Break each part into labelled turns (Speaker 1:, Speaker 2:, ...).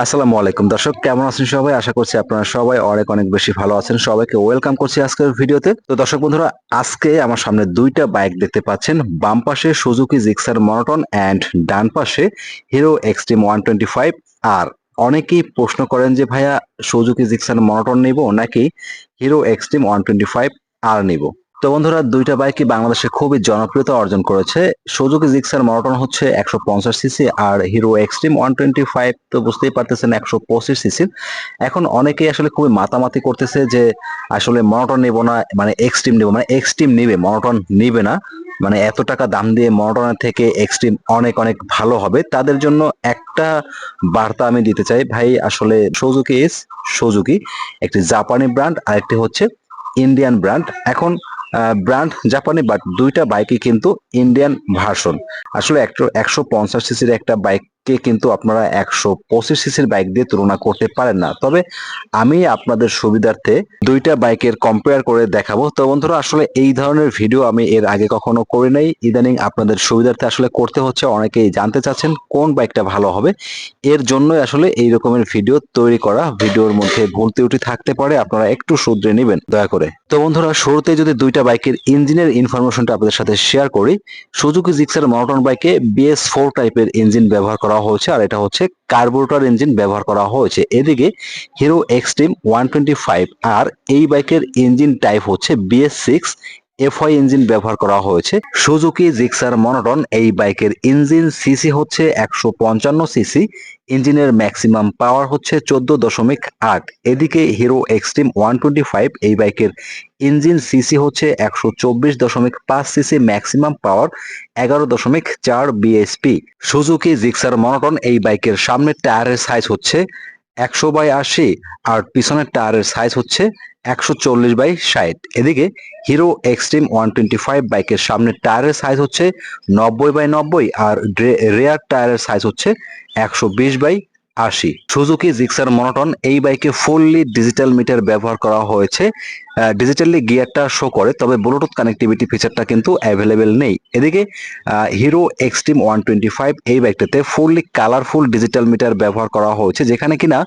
Speaker 1: আসসালামু আলাইকুম। দর্শক, কেমন আছেন সবাই? আশা করছি আপনারা সবাই অনেক অনেক বেশি ভালো আছেন। সবাইকে ওয়েলকাম করছি আজকের ভিডিওতে। তো দর্শক বন্ধুরা, আজকে আমার সামনে দুইটা বাইক দেখতে পাচ্ছেন। বাম পাশে সুজুকি, জিক্সার, মনোটন অ্যান্ড ডান পাশে Hero Xtreme one twenty five. আর অনেকেই প্রশ্ন করেন যে, ভাইয়া, সুজুকি, জিক্সার, মনোটন নিব নাকি Hero Xtreme one twenty five আর নিব? তো বন্ধুরা, দুইটা বাইকই বাংলাদেশে খুবই জনপ্রিয়তা অর্জন করেছে। সুজুকি জিক্সার মনোটন হচ্ছে একশো পঞ্চাশ সিসি আর Hero Xtreme one twenty five তো বুঝতেই পারতেছেন একশো পঁচিশ সিসির এখন অনেকেই আসলে খুবই মাতামাতি করতেছে যে আসলে মনোটন নেব না মানে এক্সট্রিম নেব মানে এক্সট্রিম নিবে মনোটন নিবে না। মানে এত টাকা দাম দিয়ে মনোটনের থেকে এক্সট্রিম অনেক অনেক ভালো হবে। তাদের জন্য একটা বার্তা আমি দিতে চাই। ভাই, আসলে সুজুকি ইস সুজুকি একটি জাপানি ব্র্যান্ড আরেকটি হচ্ছে ইন্ডিয়ান ব্র্যান্ড এখন ব্র্যান্ড জাপানি বাট দুইটা বাইকই কিন্তু ইন্ডিয়ান ভার্সন আসলে একশো একশো পঞ্চাশ সিসির একটা বাইককে কিন্তু আপনারা একশো পঁচিশ সিসির বাইক দিয়ে তুলনা করতে পারেন না। তবে আমি আপনাদের সুবিধার্থে দুইটা বাইকের কম্পেয়ার করে দেখাবো। তো বন্ধুরা, আসলে এই ধরনের ভিডিও আমি এর আগে কখনো করি নাই। ইদানিং আপনাদের সুবিধার্থে আসলে করতে হচ্ছে। অনেকেই জানতে চাচ্ছেন কোন বাইকটা ভালো হবে। এর জন্যই আসলে এই রকমের ভিডিও তৈরি করা। ভিডিওর মধ্যে ভুল ত্রুটি থাকতে পারে, আপনারা একটু শুধরে নেবেন, দয়া করে। তো বন্ধুরা, শুরুতে যদি দুইটা বাইকের ইঞ্জিনের ইনফরমেশনটা আপনাদের সাথে শেয়ার করি সুজুকি জিক্সার মনোটন বাইকে বিএস ফোর টাইপের ইঞ্জিন ব্যবহার করা হয়েছে আর এটা হচ্ছে কার্বোরেটর ইঞ্জিন ব্যবহার করা হয়েছে। এদিকে Hero Xtreme one twenty five আর এই বাইকের ইঞ্জিন টাইপ হচ্ছে বিএস সিক্স এফআই ইঞ্জিন ব্যবহার করা হয়েছে। সুজুকি, জিক্সার, মনোটন এই বাইকের ইঞ্জিন সিসি হচ্ছে একশো পঞ্চান্ন সিসি। ইঞ্জিনের ম্যাক্সিমাম পাওয়ার হচ্ছে চোদ্দ দশমিক আট। এদিকে Hero Xtreme one twenty five এই বাইকের ইঞ্জিন সিসি হচ্ছে একশো চব্বিশ দশমিক পাঁচ সিসি ম্যাক্সিমাম পাওয়ার, এগারো দশমিক চার বিএসপি। সুজুকি, জিক্সার, মনোটন এই বাইকের সামনের টায়ারের সাইজ হচ্ছে একশো বাই আশি আর পিছনের টায়ারের সাইজ হচ্ছে একশো চল্লিশ বাই ষাট। এদিকে Hero Xtreme one twenty five বাইকের সামনের টায়ারের সাইজ হচ্ছে নব্বই বাই নব্বই আর রেয়ার টায়ারের সাইজ হচ্ছে একশো বিশ বাই আশি। সুজুকি জিক্সার মনোটন এই বাইকে ফুললি ডিজিটাল মিটার ব্যবহার করা হয়েছে। ডিজিটালি গিয়ারটা শো করে, তবে ব্লুটুথ কানেক্টিভিটি ফিচারটা কিন্তু অ্যাভেলেবেল নেই। এদিকে Hero Xtreme one twenty five এই বাইকটাতে ফুললি কালারফুল ডিজিটাল মিটার ব্যবহার করা হয়েছে, যেখানে কিনা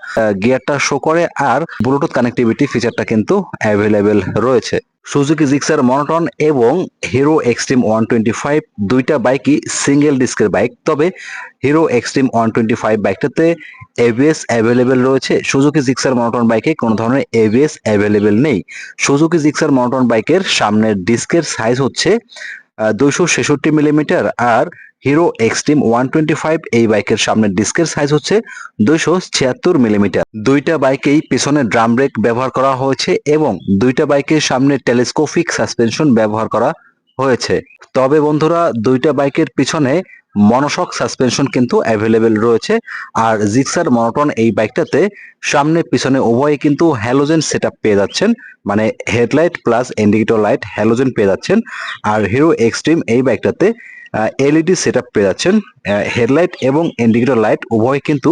Speaker 1: গিয়ারটা শো করে আর ব্লুটুথ কানেক্টিভিটি ফিচারটা কিন্তু অ্যাভেলেবেল রয়েছে। সুজুকি জিক্সার মনোটন এবং Hero Xtreme one twenty five দুইটা বাইকই সিঙ্গেল ডিস্কের বাইক। তবে Hero Xtreme one twenty five বাইকটাতে ABS available রয়েছে। সুজুকি জিক্সার মনোটন বাইকে কোনো ধরনের এবিএস অ্যাভেলেবেল নেই। সুজুকি জিক্সার মনোটন বাইকের সামনের ডিস্কের সাইজ হচ্ছে দুইশো ছেষট্টি মিলিমিটার আর Hero Xtreme one twenty five এই বাইকের সামনের ডিস্কের সাইজ হচ্ছে দুইশো ছিয়াত্তর মিলিমিটার দুইটা বাইকেই পিছনে ড্রাম ব্রেক ব্যবহার করা হয়েছে এবং দুইটা বাইকের সামনে টেলিস্কোপিক সাসপেনশন ব্যবহার করা হয়েছে। তবে বন্ধুরা, দুইটা বাইকের পিছনে মনোশক সাসপেনশন কিন্তু অ্যাভেলেবেল রয়েছে আর জিক্সার মনোটন এই বাইকটাতে সামনে পিছনে উভয়ে কিন্তু হ্যালোজেন সেট পেয়ে যাচ্ছেন মানে headlight plus indicator light halogen পেয়ে যাচ্ছেন। আর হিরো এক্সট্রিম এই বাইকটাতে এলইডি সেট আপ পেয়ে যাচ্ছেন হেডলাইট এবং ইন্ডিকেটর লাইট উভয় কিন্তু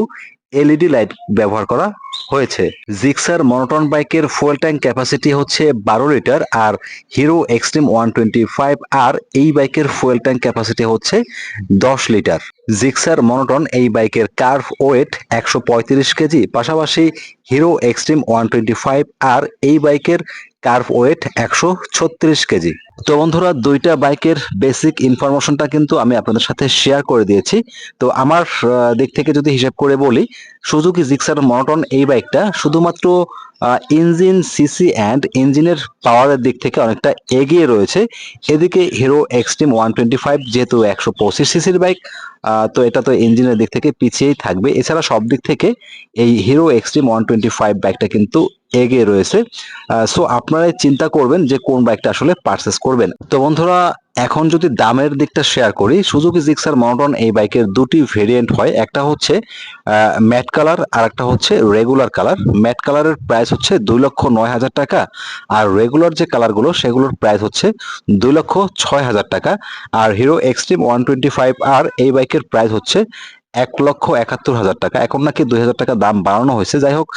Speaker 1: এলইডি লাইট ব্যবহার করা হয়েছে। জিক্সার মনোটন বাইকের ফুয়েল ট্যাঙ্ক ক্যাপাসিটি হচ্ছে বারো লিটার আর Hero Xtreme one twenty five আর এই বাইকের ফুয়েল ট্যাঙ্ক ক্যাপাসিটি হচ্ছে দশ লিটার। জিক্সার মনোটন এই বাইকের কার্ভ ওয়েট একশো পঁয়ত্রিশ কেজি। পাশাপাশি Hero Xtreme one twenty five আর এই বাইকের কার্ভ ওয়েট একশো ছত্রিশ কেজি। তো বন্ধুরা, দুইটা বাইকের বেসিক ইনফরমেশনটা কিন্তু আমি আপনাদের সাথে শেয়ার করে দিয়েছি। তো আমার দিক থেকে যদি হিসাব করে বলি সুজুকি জিক্সার মনোটন এই বাইকটা শুধুমাত্র ইঞ্জিন সিসি অ্যান্ড ইঞ্জিনের পাওয়ারের দিক থেকে অনেকটা এগিয়ে রয়েছে। এদিকে Hero Xtreme one twenty five যেহেতু একশো পঁচিশ সিসির বাইক তো এটা তো ইঞ্জিনের দিক থেকে পিছিয়েই থাকবে। এছাড়া সব দিক থেকে এই Hero Xtreme one twenty five বাইকটা কিন্তু এগিয়ে রয়েছে। সো আপনারাই চিন্তা করবেন যে কোন বাইকটা আসলে পারচেস করবেন। তো বন্ধুরা এখন যদি দামের দিকটা শেয়ার করি সুজুকি জিক্সার মনোটন এই বাইকের দুটি ভেরিয়েন্ট হয়। একটা হচ্ছে ম্যাট কালার আর একটা হচ্ছে রেগুলার কালার ম্যাট কালারের প্রাইস হচ্ছে দুই লক্ষ নয় হাজার টাকা, আর রেগুলার যে কালারগুলো সেগুলোর প্রাইস হচ্ছে দুই লক্ষ ছয় হাজার টাকা। আর Hero Xtreme one twenty five আর এই বাইকের প্রাইস হচ্ছে এক লক্ষ একাত্তর হাজার টাকা। এখন নাকি দুই হাজার টাকা দাম বাড়ানো হয়েছে। যাই হোক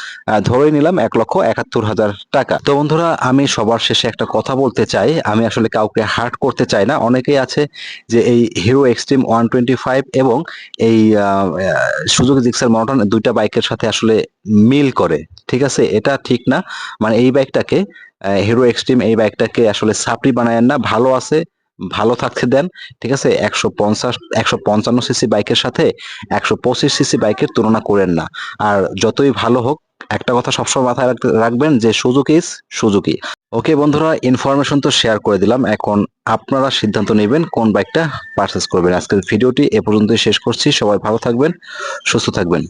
Speaker 1: ধরেই নিলাম এক লক্ষ একাত্তর হাজার টাকা। তো বন্ধুরা, আমি সবার শেষে একটা কথা বলতে চাই। আমি আসলে কাউকে হার্ট করতে চাই না। অনেকেই আছে যে এই Hero Xtreme one twenty five এবং এই সুযোগ জিক্সার মনোটন দুইটা বাইকের সাথে আসলে মিল করে। ঠিক আছে? এটা ঠিক না। মানে এই বাইকটাকে হিরো এক্সট্রিম এই বাইকটাকে আসলে সাপড়ি বানায়েন না। ভালো আছে ভালো থাকতে দেন, ঠিক আছে? একশো পঞ্চাশ, একশো পঞ্চান্ন সিসি বাইকের সাথে একশো পঁচিশ সিসি বাইকের তুলনা করেন না। আর যতই ভালো হোক, একটা কথা সবসময় মাথায় রাখবেন যে সুজুকি ইজ সুজুকি। ওকে বন্ধুরা ইনফরমেশন তো শেয়ার করে দিলাম। এখন আপনারা সিদ্ধান্ত নেবেন কোন বাইকটা পারচেস করবেন। আজকের ভিডিওটি এ পর্যন্তই শেষ করছি। সবাই ভালো থাকবেন, সুস্থ থাকবেন।